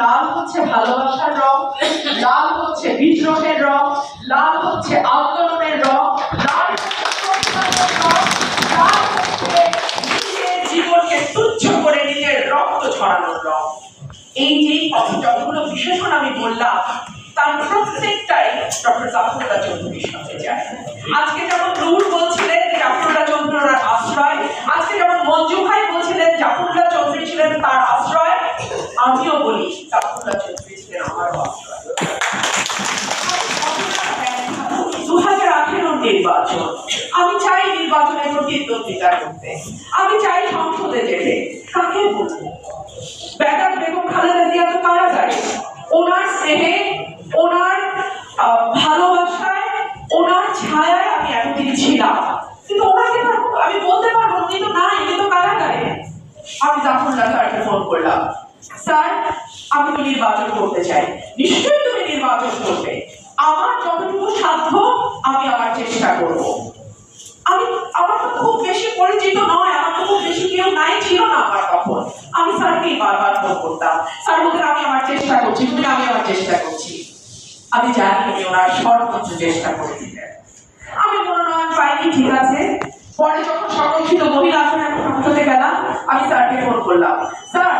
লাল হচ্ছে ভালোবাসার রং, লাল হচ্ছে বিদ্রোহের রং, লাল হচ্ছে আন্দোলনের রং, লাল জীবনকে তুচ্ছ করে নিজের রক্ত ছড়ানোর রং। এই আমি বললাম, তার প্রত্যেকটাই ডক্টর যায়। আজকে যেমন নূর বলছিলেন জাফরুল্লাহ চৌধুরীর আশ্রয়। আজকে যেমন মঞ্জু ভাই বলছিলেন, জাফরুল্লাহ চৌধুরী ছিলেন তার আশ্রয়। আমিও বলি, জাফরুল্লাহ চৌধুরী ছিলেন আমার আশ্রয়। দু হাজার আঠেরো নির্বাচন। আমি চাই নির্বাচনে প্রতিদ্বন্দ্বিতা করতে আমি চাই সংসদে যেতে। কাকে বলব? বেগম বেগম খালেদা জিয়া তো কারা যায়। ওনার স্নেহে, ওনার ভালোবাসায়, ওনার ছায়ায় আমি এতদিন ছিলাম। কিন্তু আমি বলতে পারব উনি তো নাই, উনি তো কারা গায়ে আমি জাফরুল্লাহ স্যারকে ফোন করলাম, স্যার, আমি তো নির্বাচন করতে চাই। নিশ্চয়ই তুমি নির্বাচন করবে। আমার যতটুকু সাধ্য, আমি আমার চেষ্টা করব। আমি, আমার তো খুব বেশি পরিচিত নয়, আমার তো খুব বেশি কেউ নাই, ছিল না আমার তখন। আমি স্যারকেই বারবার ফোন করতাম। স্যার বলতেন, আমি আমার চেষ্টা করছি, তুমি, আমি আমার চেষ্টা করছি। আমি জানি উনি ওনার সর্বোচ্চ চেষ্টা করে দিলেন। পাইনি, ঠিক আছে। পরে যখন সংরক্ষিত মহিলা আসনে আমি সংসদে গেলাম, আমি স্যারকে ফোন করলাম। স্যার,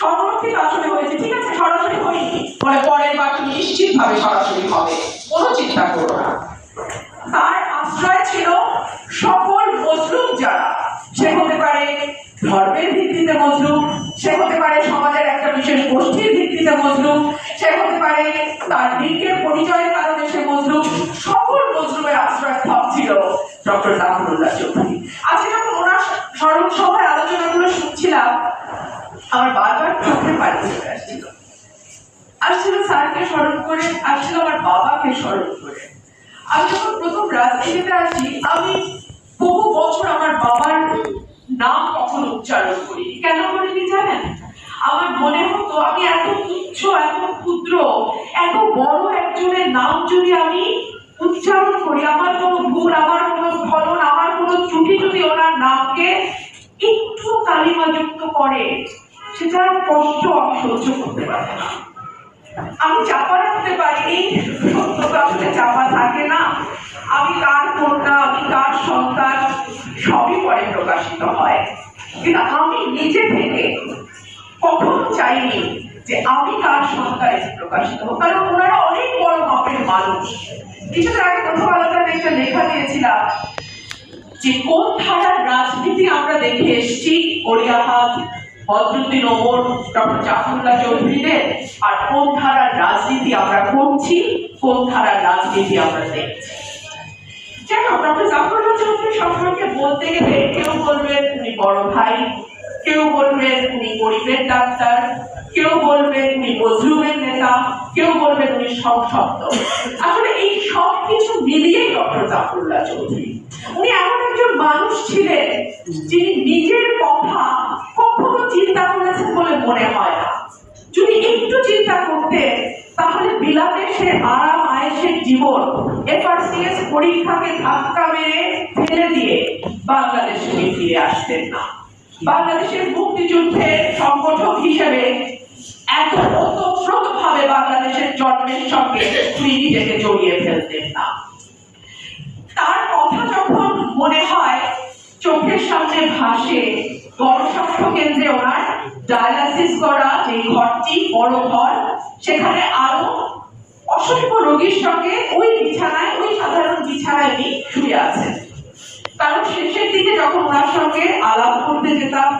সংরক্ষিত আসনে হয়েছে, ঠিক আছে, সরাসরি হয়নি। বলে পরের বার তুমি নিশ্চিত ভাবে সরাসরি হবে, কোনো চিন্তা করো না। তার আশ্রয় ছিল সকল মজলুম যারা। সে হতে পারে ধর্মের ভিত্তিতে মজলুম, সে হতে পারে সমাজের একটা বিশেষ গোষ্ঠীর ভিত্তিতে মজলুম, সে হতে পারে তার লিঙ্গের পরিচয়ের কারণে সে মজলুম। সকল মজলুমের আশ্রয় ছিল ডক্টর জাফরুল্লাহ চৌধুরী। আজকে যখন ওনার স্মরণ সভায় আলোচনাগুলো শুনছিলাম, আমার বারবার চোখে পানি চলে আসছিল। আসছিল স্যারকে স্মরণ করে, আসছিল আমার বাবাকে স্মরণ করে। আমি যখন প্রথম রাজনীতিতে আসি আমি বহু বছর আমার বাবার নাম কখনো উচ্চারণ করি কেন করিনি জানেন? আমার মনে হতো আমি এত তুচ্ছ, এত ক্ষুদ্র, এত বড় একজনের নাম যদি আমি উচ্চারণ করি, আমার ভুল, আমার কোনো ফলন আমার কোনো ত্রুটি যদি ওনার নামকে একটু কালিমাযুক্ত করে সেটার কষ্ট আমি সহ্য করতে পারি আমি চাপা রাখতে পারিনি সত্য আসলে চাপা থাকে না। আমি কার কন্যা, আমি কার সন্তান, সবই পরে প্রকাশিত হয়। কিন্তু আমি নিজে থেকে কখনো চাইনি যে আমি কার সন্তান প্রকাশিত হোক। কারণ ওনারা অনেক বড় মাপের মানুষ। কিছুদিন আগে প্রথম আলোচনায় একটা দিয়েছিলাম যে কোন ধারার রাজনীতি আমরা দেখে এসেছি? গড়িয়াহাট বদরুদ্দিন ওমর, ডক্টর জাফরুল্লাহ চৌধুরীদের। আর কোন ধারার রাজনীতি আমরা করছি? কোন ধারার রাজনীতি আমরা দেখছি? কেন ডক্টর জাফরুল্লাহ চৌধুরী সম্পর্কে বলতে গেলে কেউ বলবেন উনি বড় ভাই। কেউ বলবেন উনি গরিবের ডাক্তার, কেউ বলবেন উনি মজলুমের নেতা, কেউ বলবেন উনি সংসপ্ত আসলে এই সব কিছু মিলিয়েই ডক্টর জাফরুল্লাহ চৌধুরী। উনি এমন একজন মানুষ ছিলেন যিনি নিজের কথা কখনো চিন্তা করেছেন বলে মনে হয় না। যদি একটু চিন্তা করতে তাহলে বিলাপেশের আরাম, আয়েসের জীবন এফআরসিএস পরীক্ষাকে ধাক্কা মেরে ফেলে দিয়ে বাংলাদেশে ফিরে আসতেন না। বাংলাদেশের মুক্তিযুদ্ধের সংগঠক হিসেবে এত ওতপ্রোত ভাবে বাংলাদেশের জন্মের সঙ্গে উনি নিজেকে জড়িয়ে ফেলতেন না। তার কথা যখন মনে হয়, চোখের সামনে ভাসে গণস্বাস্থ্য কেন্দ্রে ওনার ডায়ালাসিস করা যে ঘরটি, বড় ঘর, সেখানে আরও অসংখ্য রোগীর সঙ্গে ওই বিছানায়, ওই সাধারণ বিছানায় শুয়ে আছেন কারণ শেষের দিকে যখন ওনার সঙ্গে আলাপ করতে যেতাম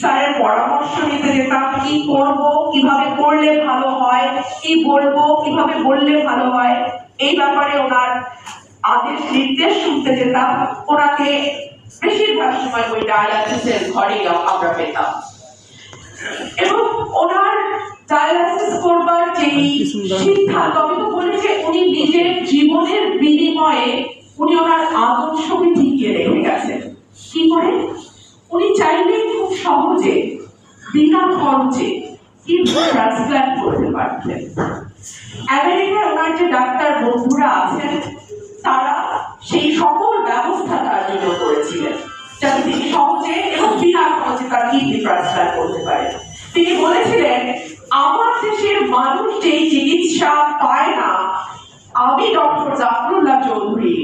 স্যারের পরামর্শ নিতে যেতাম কি করব কীভাবে করলে ভালো হয় কি বলব কীভাবে বললে ভালো হয় এই ব্যাপারে ওনার আদেশ নির্দেশ শুনতে যেতাম। ওনাকে বেশিরভাগ সময় ওই ডায়ালাসিসের ঘরেই আমরা পেতাম। এবং ওনার ডায়ালাসিস করবার যেই সিদ্ধান্ত আমি তো বলি যে উনি নিজের জীবনের বিনিময়ে উনি ওনার আদর্শকে টিকিয়ে রেখে গেছেন। কি করে? উনি চাইলে খুব সহজে বিনা খরচে কিন্তু ট্রান্সপ্ল্যান্ট করতে পারতেন? আমেরিকায় ওনার যে ডাক্তার বন্ধুরা আছেন, তারা সেই সকল ব্যবস্থা তার জন্য করেছিলেন, যাতে তিনি সহজে এবং বিনা খরচে তার কিডনি ট্রান্সপ্ল্যান্ট করতে পারেন। তিনি বলেছিলেন, আমার দেশে মানুষ যেই চিকিৎসা পায় না, আমি ডক্টর জাফরুল্লাহ চৌধুরী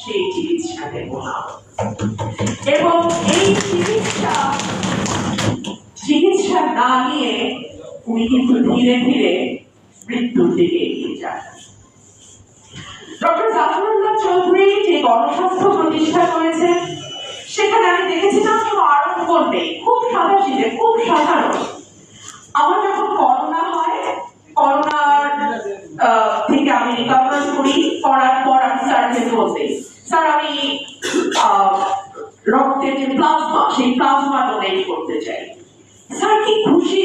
সেই চিকিৎসা দেব না। এবং এই চিকিৎসা চিকিৎসা না নিয়ে উনি কিন্তু ধীরে ধীরে মৃত্যুর দিকে এগিয়ে যান। ডক্টর জাফরুল্লাহ চৌধুরী যে গণস্বাস্থ্য প্রতিষ্ঠা করেছেন সেখানে আমি দেখেছিলাম কোনো আড়ম্বর নেই। খুব সাদা সিধে খুব সাধারণ। আমার যখন করোনা হয়, করোনার থেকে আমি রিকভার করি, করার পর আমি স্যারকে বলতে স্যার, আমি রক্তের যে প্লাজমা, সেই প্লাজমা ডোনেট করতে চাই। স্যার, কি খুশি?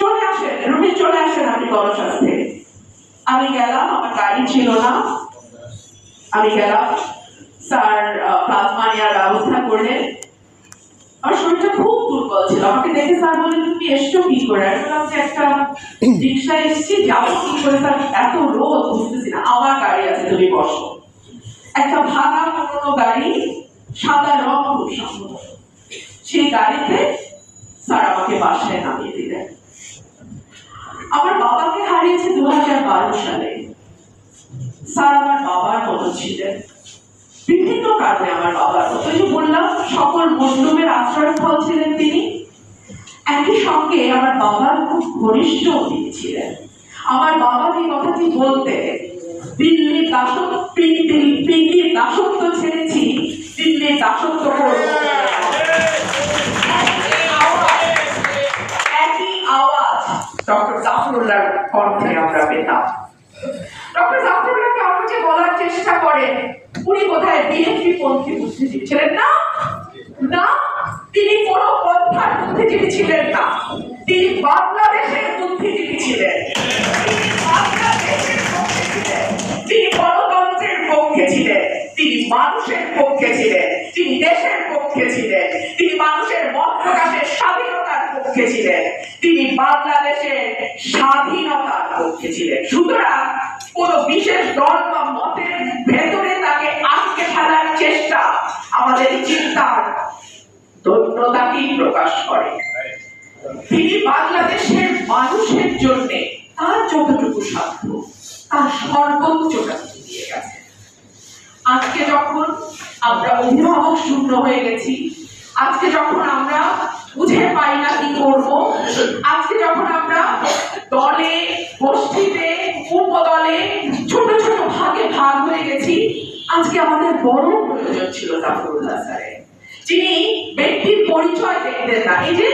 চলে আসেন, রুমে চলে আসেন আপনি গণস্বাস্থ্যে আমি গেলাম, আমার গাড়ি ছিল না। আমি গেলাম, স্যার প্লাজমা নেওয়ার ব্যবস্থা করলেন। আমার শরীরটা খুব দুর্বল ছিল। আমাকে দেখে স্যার বললেন, তুমি এসছো কি করে? আমি বললাম যে একটা রিক্সায় এসেছি যাব কি করে? স্যার, এত রোদ, বুঝতেছি না। আমার গাড়ি আছে, তুমি বসো। একটা ভাঙা পুরোনো গাড়ি সাদা রং খুব সেই গাড়িতে স্যার আমাকে বাসায় নামিয়ে দিলেন। আমার বাবাকে হারিয়েছে দু হাজার বারো সালে। স্যার আমার বাবার মতো ছিলেন। বিভিন্ন কারণে আমার বাবার মতো। যে বললাম, সকল মজলুমের আশ্রয়স্থল ছিলেন তিনি। একই সঙ্গে আমার বাবার খুব ঘনিষ্ঠ তিনি ছিলেন। আমার বাবা যে কথাটি বলতে দিল্লির দাসত্ব পিঙ্কির দাসত্ব ছেড়েছি দিল্লির দাসত্ব একই আওয়াজ ডক্টর জাফরুল্লাহর কণ্ঠে আমরা পেতাম। ডক্টর জাফরুল্লাহকে আমাকে বলার চেষ্টা করেন, উনি কোথায় বিএনপি পন্থী বুদ্ধিজীবী ছিলেন না? না, তিনি কোন পন্থার বুদ্ধিজীবী ছিলেন না। পক্ষে তিনি বাংলাদেশের স্বাধীনতার পক্ষে সুতরাং কোন বিশেষ দল বা মতের ভেতরে তাকে আটকে ফেলার চেষ্টা আমাদের চিন্তার ধন্যতাকেই প্রকাশ করে। তিনি বাংলাদেশের মানুষের জন্য তার যতটুকু সাধ্য, তার সর্বোচ্চটা দিয়ে গেছেন আজকে যখন আমরা অভিভাবক শূন্য হয়ে গেছি, আজকে যখন আমরা বুঝে পাই না কি করব। আজকে যখন আমরা দলে, গোষ্ঠীতে, উপদলে ছোট ছোট ভাগে ভাগ হয়ে গেছি, আজকে আমাদের বড় প্রয়োজন ছিল জাফরুল্লাহ যিনি ব্যক্তির পরিচয় দেখতেন না। এই যে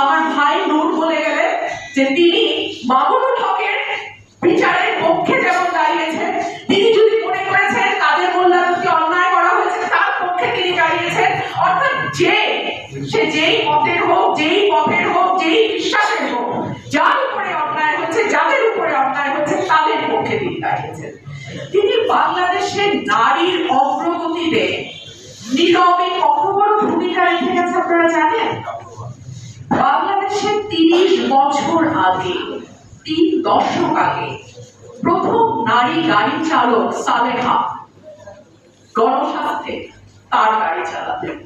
আমার ভাই নূর বলে গেলেন যে তিনি মামুনুল হকের বিচারের পক্ষে যেমন দাঁড়িয়েছেন তিনি যদি মনে করেছেন তাদের মোল্লাকে অন্যায় করা হয়েছে তার পক্ষে তিনি দাঁড়িয়েছেন অর্থাৎ যে সে যেই মতের হোক যেই পথের হোক যেই বিশ্বাসের হোক যার উপরে অন্যায় হচ্ছে যাদের উপরে অন্যায় হচ্ছে তাদের পক্ষে তিনি দাঁড়িয়েছেন তিনি বাংলাদেশের নারীর অগ্রগতিতে নীরবে কত বড় ভূমিকা রেখে গেছে আপনারা জানেন? বাংলাদেশে তিরিশ বছর আগে, তিন দশক আগে প্রথম নারী গাড়ি চালক সালেহা গণস্বাস্থ্যে তার গাড়ি চালাতেন।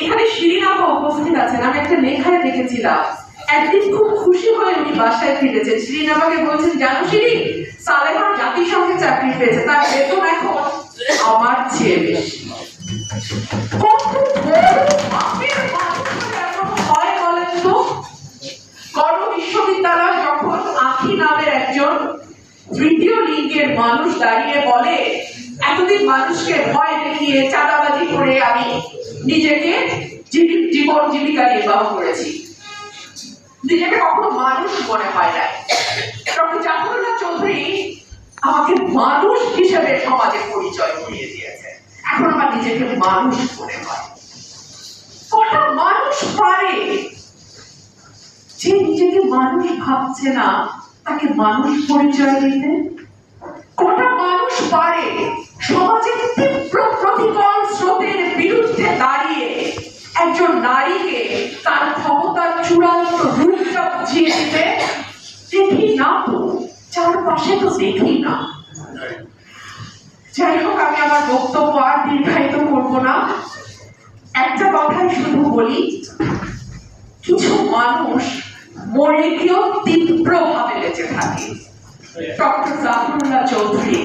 এখানে শিরিনাপা উপস্থিত আছেন। আমি একটা লেখায় দেখেছিলাম। একদিন খুব খুশি হয়ে উনি বাসায় ফিরেছেন। শিরিন আমাকে বলছেন, জানো শিরি সালেহা জাতিসংঘে চাকরি পেয়েছে, তার বেতন এখন আমার চেয়ে বেশি। কত বিশ্ববিদ্যালয় যখন আখি নামের একজন তৃতীয় লিঙ্গের মানুষ দাঁড়িয়ে বলে, এতদিন মানুষকে ভয় দেখিয়ে চাঁদাবাজি করে আমি নিজেকে জীবি- জীবন জীবিকা নির্বাহ করেছি। নিজেকে কখনো মানুষ মনে হয় না ডক্টর জাফরুল্লাহ চৌধুরী আমাকে মানুষ হিসেবে সমাজে পরিচয় করিয়ে দিয়েছে। এখন আমার নিজেকে মানুষ মনে হয়। কটা মানুষ পারে। যে নিজেকে মানুষ ভাবছে না, তাকে মানুষ পরিচয় দিতে। কটা মানুষ পারে। সমাজের তীব্র প্রতিকূল স্রোতের বিরুদ্ধে দাঁড়িয়ে একজন নারীকে তার ক্ষমতার চূড়ান্ত রূপটা বুঝিয়ে দিতে দেখি না তো, চারপাশে তো দেখি না। যাই হোক, আমি আমার বক্তব্য আর দীর্ঘায়িত করব না। একটা কথাই শুধু বলি, কিছু মানুষ মরে গিয়েও তীব্রভাবে বেঁচে থাকে। ডক্টর জাফরুল্লাহ চৌধুরী